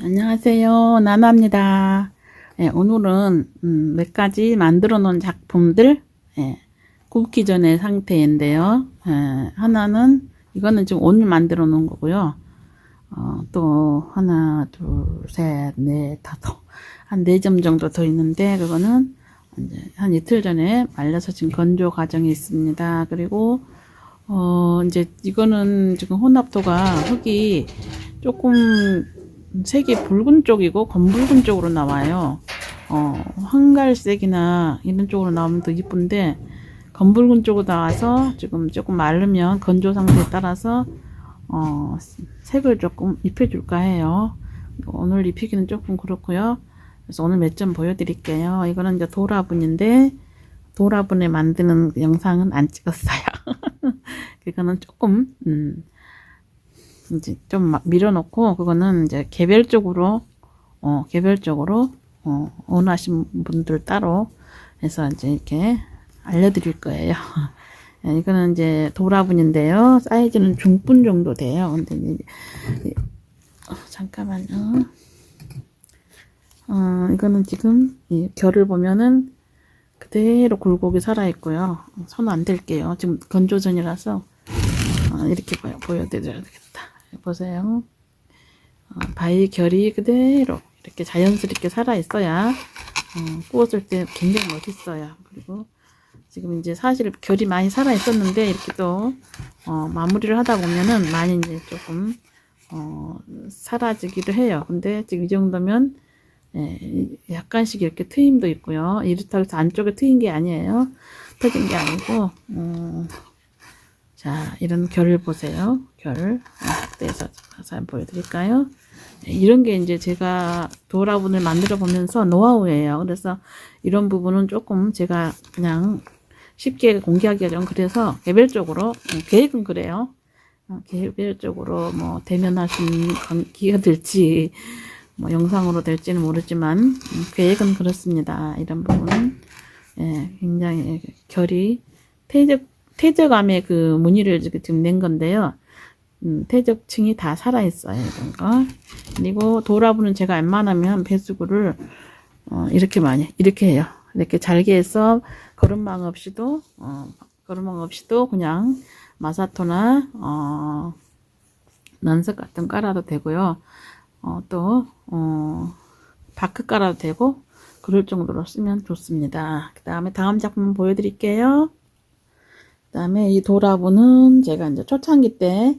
안녕하세요. 나나입니다. 예, 오늘은 음, 몇 가지 만들어 놓은 작품들 예, 굽기 전의 상태인데요. 예, 하나는 이거는 지금 오늘 만들어 놓은 거고요. 어, 또 하나, 둘, 셋, 넷, 다섯 한 네 점 정도 더 있는데 그거는 한 이틀 전에 말려서 지금 건조 과정에 있습니다. 그리고 어 이제 이거는 지금 혼합토가 흙이 조금 색이 붉은 쪽이고 검붉은 쪽으로 나와요. 어, 황갈색이나 이런 쪽으로 나오면 더 이쁜데 검붉은 쪽으로 나와서 지금 조금 마르면 건조 상태에 따라서 어, 색을 조금 입혀줄까 해요. 오늘 입히기는 조금 그렇고요. 그래서 오늘 몇 점 보여드릴게요. 이거는 이제 도라분인데 도라분에 만드는 영상은 안 찍었어요. 그거는 조금 음, 이제 좀막 밀어놓고 그거는 이제 개별적으로 어 개별적으로 어 원하신 분들 따로 해서 이제 이렇게 알려드릴 거예요. 예, 이거는 이제 도라분인데요. 사이즈는 중분 정도 돼요. 근데 이제 어, 잠깐만요. 어 이거는 지금 이 결을 보면은 그대로 굴곡이 살아 있고요. 손 안 댈게요. 지금 건조 전이라서 어, 이렇게 보여, 보여드려야 되겠다. 보세요. 어, 바위 결이 그대로 이렇게 자연스럽게 살아 있어야 어, 구웠을 때 굉장히 멋있어요. 그리고 지금 이제 사실 결이 많이 살아 있었는데 이렇게 또 어, 마무리를 하다 보면은 많이 이제 조금 어, 사라지기도 해요. 근데 지금 이 정도면 예, 약간씩 이렇게 트임도 있고요. 이렇다고 해서 안쪽에 트인 게 아니에요. 터진 게 아니고 음, 자, 이런 결을 보세요. 결. 확대해서 자세히 보여드릴까요? 네, 이런 게 이제 제가 도라분을 만들어 보면서 노하우예요. 그래서 이런 부분은 조금 제가 그냥 쉽게 공개하기가 좀 그래서 개별적으로, 음, 계획은 그래요. 어, 개별적으로 뭐 대면할 수 있는 관- 기회가 될지, 뭐 영상으로 될지는 모르지만, 음, 계획은 그렇습니다. 이런 부분은, 예, 굉장히 결이 태적 태적암의 그 무늬를 지금 낸 건데요. 음, 태적층이 다 살아있어요, 이런 거. 그리고 도라부는 제가 웬만하면 배수구를, 어, 이렇게 많이, 이렇게 해요. 이렇게 잘게 해서 거름망 없이도, 어, 거름망 없이도 그냥 마사토나, 어, 난석 같은 거 깔아도 되고요. 어, 또, 어, 바크 깔아도 되고, 그럴 정도로 쓰면 좋습니다. 그 다음에 다음 작품 보여드릴게요. 그 다음에 이 도라분은 제가 이제 초창기 때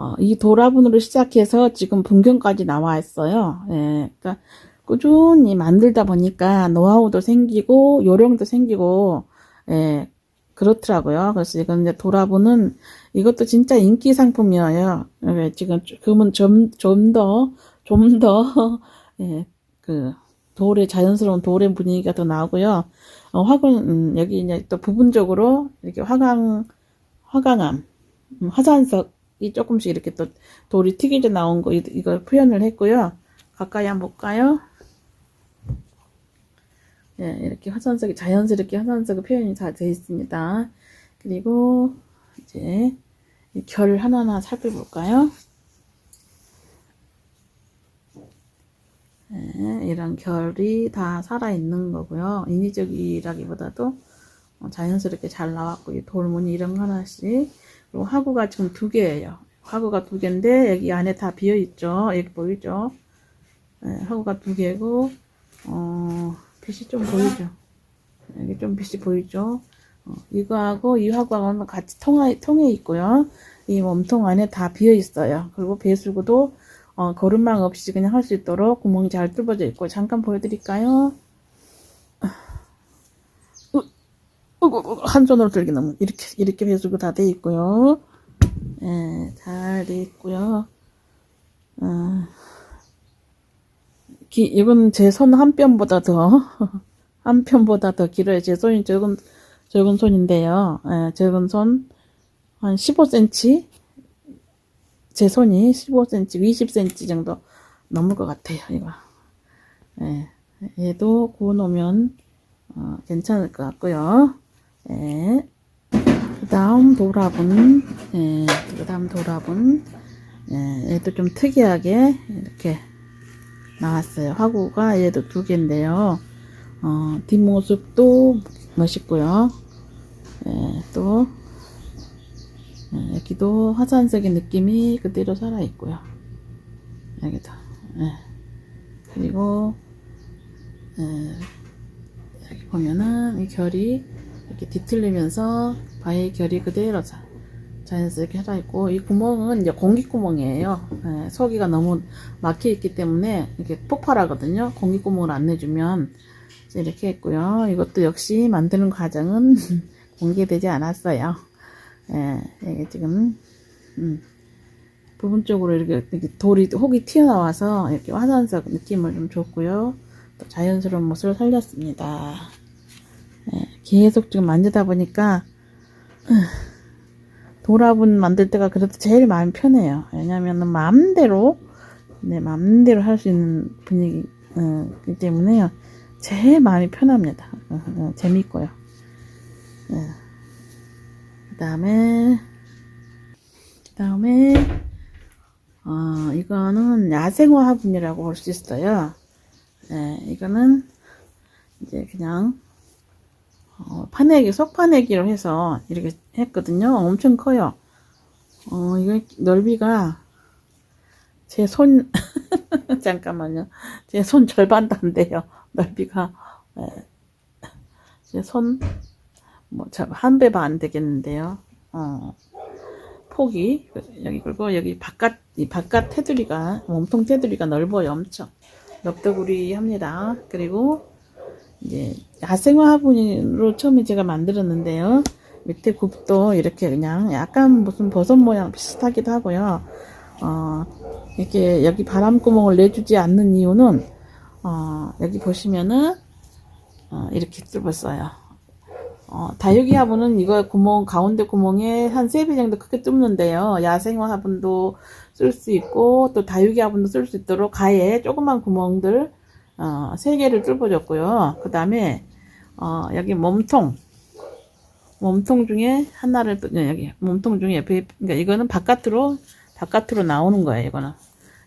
어, 이 도라분으로 시작해서 지금 분경까지 나와 있어요. 예, 그러니까 꾸준히 만들다 보니까 노하우도 생기고 요령도 생기고 예, 그렇더라고요. 그래서 이건 이제 도라분은 이것도 진짜 인기 상품이에요. 예, 지금 그러면 좀좀 더 좀 더 예, 그 돌의 자연스러운 돌의 분위기가 더 나오고요. 어, 화근 음, 여기 이제 또 부분적으로 이렇게 화강 화강암 음, 화산석 이 조금씩 이렇게 또 돌이 튀겨져 나온 거 이- 이걸 표현을 했고요. 가까이 한번 볼까요? 예, 이렇게 화산석이 자연스럽게 화산석의 표현이 다 되어 있습니다. 그리고 이제 이결 하나하나 살펴볼까요? 네, 이런 결이 다 살아있는 거고요. 인위적이라기보다도 어, 자연스럽게 잘 나왔고, 이 돌무늬 이런 거 하나씩. 그리고 화구가 지금 두 개예요. 화구가 두 개인데, 여기 안에 다 비어 있죠. 여기 보이죠? 네, 화구가 두 개고, 어, 빛이 좀 보이죠? 여기 좀 빛이 보이죠? 어, 이거하고 이 화구하고는 같이 통해, 통해 있고요. 이 몸통 안에 다 비어 있어요. 그리고 배수구도 어, 거름망 없이 그냥 할 수 있도록 구멍이 잘 뚫어져 있고 잠깐 보여드릴까요? 으, 으, 으, 한 손으로 들기 너무 이렇게 이렇게 배수구 다돼 있고요. 예, 잘 돼 있고요. 어, 기, 이건 제 손 한 뼘보다 더 한 뼘보다 더 길어요. 제 손이 적은 적은 손인데요. 예, 적은 손 한 15cm 제 손이 15cm, 20cm 정도 넘을 것 같아요, 이거. 예, 얘도 구워놓으면, 어, 괜찮을 것 같고요. 예. 그 다음 도라분, 예, 그 다음 도라분, 예, 얘도 좀 특이하게, 이렇게, 나왔어요. 화구가 얘도 두 개인데요. 어, 뒷모습도 멋있고요. 예, 또 예, 여기도 화산색의 느낌이 그대로 살아있고요. 여기도 예. 그리고 예, 여기 보면은 이 결이 이렇게 뒤틀리면서 바위 결이 그대로 자, 자연스럽게 살아있고 이 구멍은 이제 공기 구멍이에요. 예, 속이가 너무 막혀 있기 때문에 이렇게 폭발하거든요. 공기 구멍을 안 내주면 이렇게 했고요. 이것도 역시 만드는 과정은 공개되지 않았어요. 예, 이게 지금 음, 부분적으로 이렇게, 이렇게 돌이 혹이 튀어나와서 이렇게 화산석 느낌을 좀 줬고요. 또 자연스러운 모습을 살렸습니다. 예, 계속 지금 만지다 보니까 돌화분 만들 때가 그래도 제일 마음 편해요. 왜냐면은 마음대로 내 마음대로 할 수 있는 분위기이기 때문에요. 제일 마음이 편합니다. 어, 어, 재밌고요. 그 다음에 그 다음에 어, 이거는 야생화 화분이라고 볼 수 있어요. 예, 이거는 이제 그냥 어, 파내기, 속파내기로 해서 이렇게 했거든요. 엄청 커요. 어, 이거 넓이가 제 손, 잠깐만요. 제 손 절반도 안 돼요. 넓이가. 예. 제 손, 뭐, 한안 되겠는데요. 어, 폭이, 여기, 그리고 여기 바깥, 이 바깥 테두리가, 몸통 테두리가 넓어요. 엄청. 넓더구리 합니다. 그리고, 이제 야생화 화분으로 처음에 제가 만들었는데요. 밑에 굽도 이렇게 그냥 약간 무슨 버섯 모양 비슷하기도 하고요. 어, 이렇게 여기 바람구멍을 내주지 않는 이유는 어, 여기 보시면은 어, 이렇게 뚫었어요. 어, 다육이 화분은 이거 구멍 가운데 구멍에 한세배 정도 크게 뚫는데요. 야생화 화분도 쓸 수 있고 또 다육이 화분도 쓸 수 있도록 가에 조그만 구멍들 어, 세 개를 뚫어줬고요. 그 다음에 어, 여기 몸통 몸통 중에 하나를 또 네, 여기 몸통 중에 옆에 그러니까 이거는 바깥으로 바깥으로 나오는 거예요. 이거는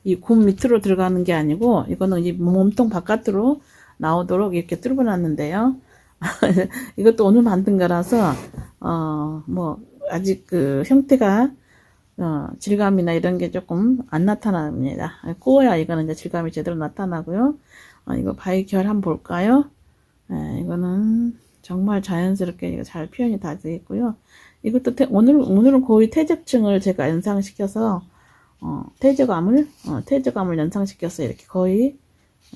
이 굽 밑으로 들어가는 게 아니고 이거는 이 몸통 바깥으로 나오도록 이렇게 뚫어 놨는데요. 이것도 오늘 만든 거라서 어 뭐 아직 그 형태가 어, 질감이나 이런 게 조금 안 나타납니다. 구워야 이거는 이제 질감이 제대로 나타나고요. 어, 이거 바위결 한번 볼까요? 네, 이거는 정말 자연스럽게 잘 표현이 다 되어 있고요. 이것도 태, 오늘 오늘은 거의 퇴적층을 제가 연상시켜서 어, 퇴적감을 어, 퇴적감을 연상시켜서 이렇게 거의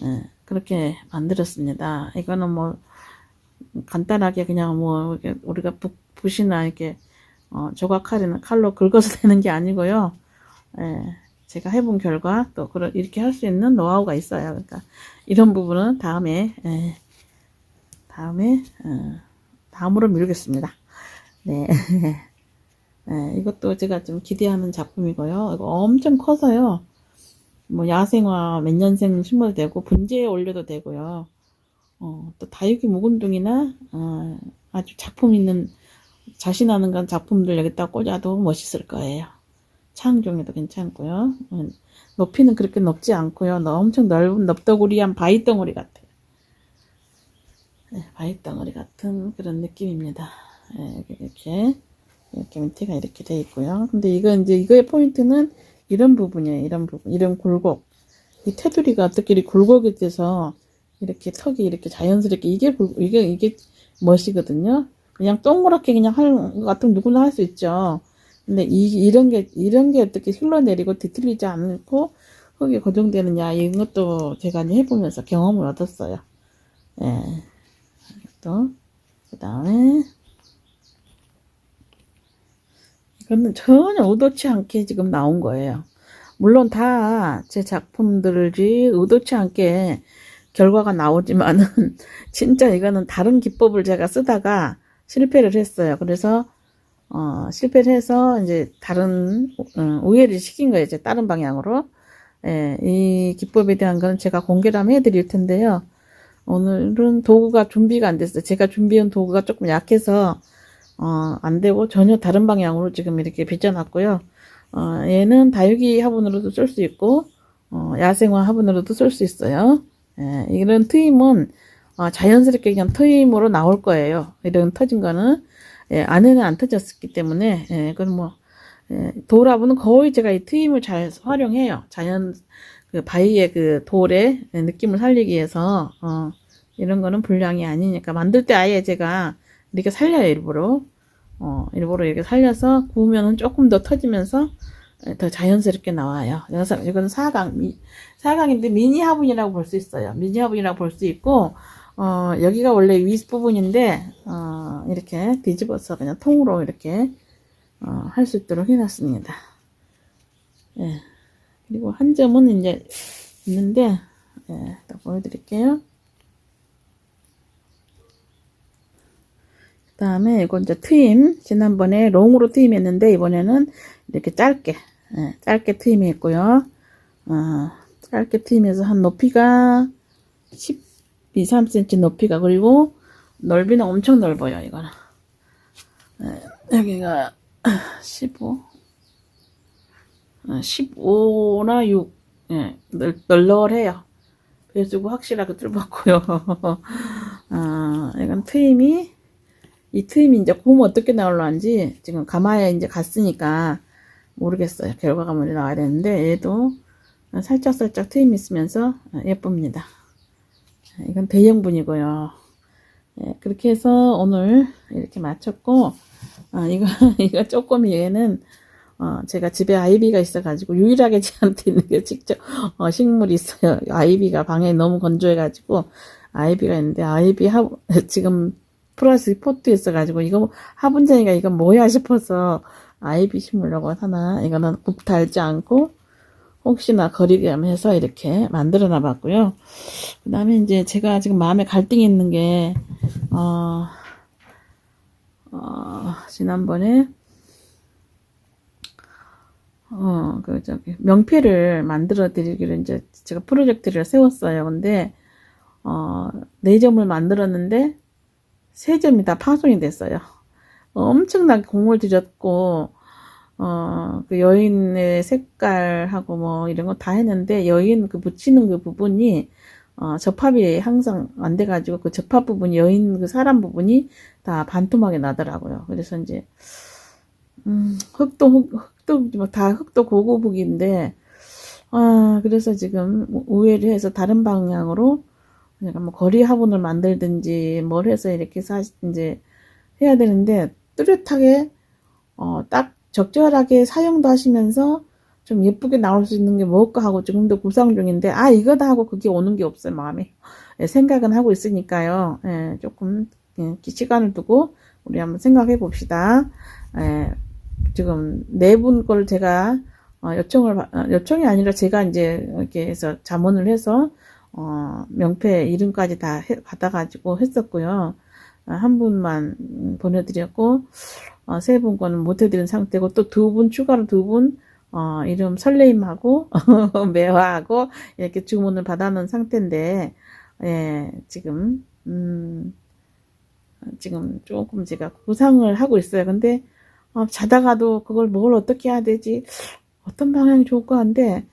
예, 그렇게 만들었습니다. 이거는 뭐 간단하게 그냥 뭐 우리가 붓, 붓이나 이렇게 어, 조각 칼이나 칼로 긁어서 되는 게 아니고요. 예, 제가 해본 결과 또 그런 이렇게 할 수 있는 노하우가 있어요. 그러니까 이런 부분은 다음에 예, 다음에 어, 다음으로 미루겠습니다. 네. 네, 이것도 제가 좀 기대하는 작품이고요. 이거 엄청 커서요. 뭐 야생화 몇 년생 심어도 되고 분재에 올려도 되고요. 어, 또 다육이 묵은둥이나 어, 아주 작품 있는 자신하는 건 작품들 여기다 꽂아도 멋있을 거예요. 창종에도 괜찮고요. 음, 높이는 그렇게 높지 않고요. 너 엄청 넓은 넓더구리한 바위 덩어리 같아요. 네, 바위 덩어리 같은 그런 느낌입니다. 네, 이렇게 이렇게 밑에가 이렇게 돼 있고요. 근데 이거 이제 이거의 포인트는 이런 부분이에요. 이런 부분, 이런 굴곡. 이 테두리가 어떻게 이렇게 굴곡이 돼서 이렇게 턱이 이렇게 자연스럽게 이게 굴- 이게 이게 멋이거든요. 그냥 동그랗게 그냥 할것 같으면 누구나 할 수 있죠. 근데 이 이런 게 이런 게 어떻게 흘러내리고 뒤틀리지 않고 흙이 고정되느냐 이것도 제가 이제 해보면서 경험을 얻었어요. 예. 또 그 다음에 이거는 전혀 의도치 않게 지금 나온 거예요. 물론 다 제 작품들이 의도치 않게 결과가 나오지만은 진짜 이거는 다른 기법을 제가 쓰다가 실패를 했어요. 그래서 어, 실패를 해서 이제 다른 어, 우회를 시킨 거예요. 이제 다른 방향으로. 예, 이 기법에 대한 거는 제가 공개를 한번 해드릴 텐데요. 오늘은 도구가 준비가 안 됐어요. 제가 준비한 도구가 조금 약해서 어, 안 되고 전혀 다른 방향으로 지금 이렇게 빚어놨고요. 어, 얘는 다육이 화분으로도 쓸 수 있고 어, 야생화 화분으로도 쓸 수 있어요. 예, 이런 트임은 어, 자연스럽게 그냥 트임으로 나올 거예요. 이런 터진 거는 예, 안에는 안 터졌기 때문에 예, 그건 뭐 예, 돌화분은 거의 제가 이 트임을 잘 활용해요. 자연 그 바위의 그 돌의 느낌을 살리기 위해서 어, 이런 거는 불량이 아니니까 만들 때 아예 제가 이렇게 살려요 일부러 어, 일부러 이렇게 살려서 구우면은 조금 더 터지면서 더 자연스럽게 나와요. 그래서 이건 사각, 미, 사각인데 미니 화분이라고 볼 수 있어요. 미니 화분이라고 볼 수 있고, 어, 여기가 원래 윗부분인데, 어, 이렇게 뒤집어서 그냥 통으로 이렇게, 어, 할 수 있도록 해놨습니다. 예. 그리고 한 점은 이제 있는데, 예, 또 보여드릴게요. 그 다음에 이거 이제 트임 지난번에 롱으로 트임했는데 이번에는 이렇게 짧게 예, 짧게 트임했고요 어, 짧게 트임해서 한 높이가 12, 3cm 높이가 그리고 넓이는 엄청 넓어요 이거는. 예, 여기가 15 어, 15나 6 예, 널, 널널해요. 배수구 확실하게 뚫었고요. 어, 이건 트임이 이 트임이 이제 구우면 어떻게 나올란지 지금 가마에 이제 갔으니까 모르겠어요. 결과가 먼저 나와야 되는데 얘도 살짝살짝 트임 있으면서 예쁩니다. 이건 대형분이고요. 예, 그렇게 해서 오늘 이렇게 마쳤고 아, 이거 이거 조금 얘는 어, 제가 집에 아이비가 있어가지고 유일하게 저한테 있는 게 직접 어, 식물이 있어요. 아이비가 방에 너무 건조해가지고 아이비가 있는데 아이비 하 지금 플러스 포트 있어가지고 이거 화분쟁이가 이거 뭐야 싶어서 아이비 심으려고 하나 이거는 굽 달지 않고 혹시나 거리감 해서 이렇게 만들어 놔 봤고요. 그 다음에 이제 제가 지금 마음에 갈등이 있는 게, 어, 어, 지난번에, 어, 그, 저기, 명패를 만들어 드리기로 이제 제가 프로젝트를 세웠어요. 근데, 어, 네 점을 만들었는데, 세 점이 다 파손이 됐어요. 엄청나게 공을 들였고, 어, 그 여인의 색깔하고 뭐 이런 거 다 했는데 여인 그 붙이는 그 부분이 어, 접합이 항상 안 돼가지고 그 접합 부분이 여인 그 사람 부분이 다 반토막이 나더라고요. 그래서 이제 음, 흙도 흙, 흙도 뭐다 흙도 고고북인데 아 그래서 지금 우회를 해서 다른 방향으로 그러니까 뭐 거리 화분을 만들든지 뭘 해서 이렇게 사 이제 해야 되는데 뚜렷하게 어, 딱 적절하게 사용도 하시면서 좀 예쁘게 나올 수 있는 게 뭘까 하고 조금 더 구상 중인데 아 이거다 하고 그게 오는 게 없어요 마음에. 예, 생각은 하고 있으니까요. 예, 조금 예, 시간을 두고 우리 한번 생각해 봅시다. 예, 지금 네 분 걸 제가 어, 요청을 어, 요청이 아니라 제가 이제 이렇게 해서 자문을 해서 어, 명패 이름까지 다 해, 받아가지고 했었고요. 아, 한 분만 보내드렸고 어, 세 분 거는 못 해드린 상태고 또 두 분 추가로 두분 어, 이름 설레임하고 매화하고 이렇게 주문을 받아놓은 상태인데 예, 지금 음, 지금 조금 제가 구상을 하고 있어요. 근데 어, 자다가도 그걸 뭘 어떻게 해야 되지? 어떤 방향이 좋을까 한데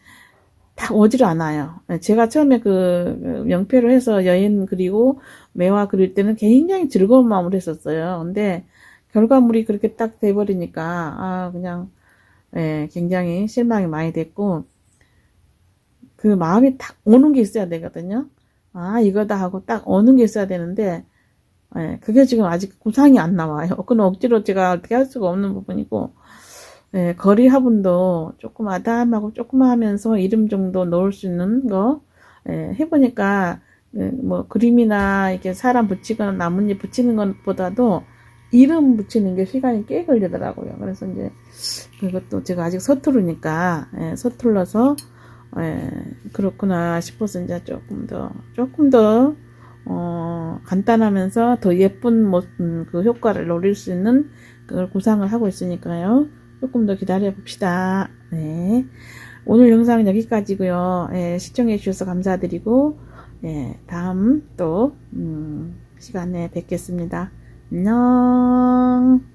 딱 오질 않아요. 제가 처음에 그 명패로 해서 여인 그리고 매화 그릴 때는 굉장히 즐거운 마음으로 했었어요. 근데 결과물이 그렇게 딱 돼버리니까 아 그냥 예, 굉장히 실망이 많이 됐고 그 마음이 딱 오는 게 있어야 되거든요. 아 이거다 하고 딱 오는 게 있어야 되는데 예, 그게 지금 아직 구상이 안 나와요. 그건 억지로 제가 어떻게 할 수가 없는 부분이고 예, 거리 화분도 조금 아담하고 조금 하면서 이름 정도 넣을 수 있는 거 예, 해보니까 예, 뭐 그림이나 이렇게 사람 붙이거나 나뭇잎 붙이는 것보다도 이름 붙이는 게 시간이 꽤 걸리더라고요. 그래서 이제 그것도 제가 아직 서투르니까 예, 서툴러서 예, 그렇구나 싶어서 이제 조금 더 조금 더 어, 간단하면서 더 예쁜 뭐, 음, 그 효과를 노릴 수 있는 그걸 구상을 하고 있으니까요. 조금 더 기다려 봅시다. 네. 오늘 영상은 여기까지고요. 예, 시청해 주셔서 감사드리고 예, 다음 또 음, 시간에 뵙겠습니다. 안녕.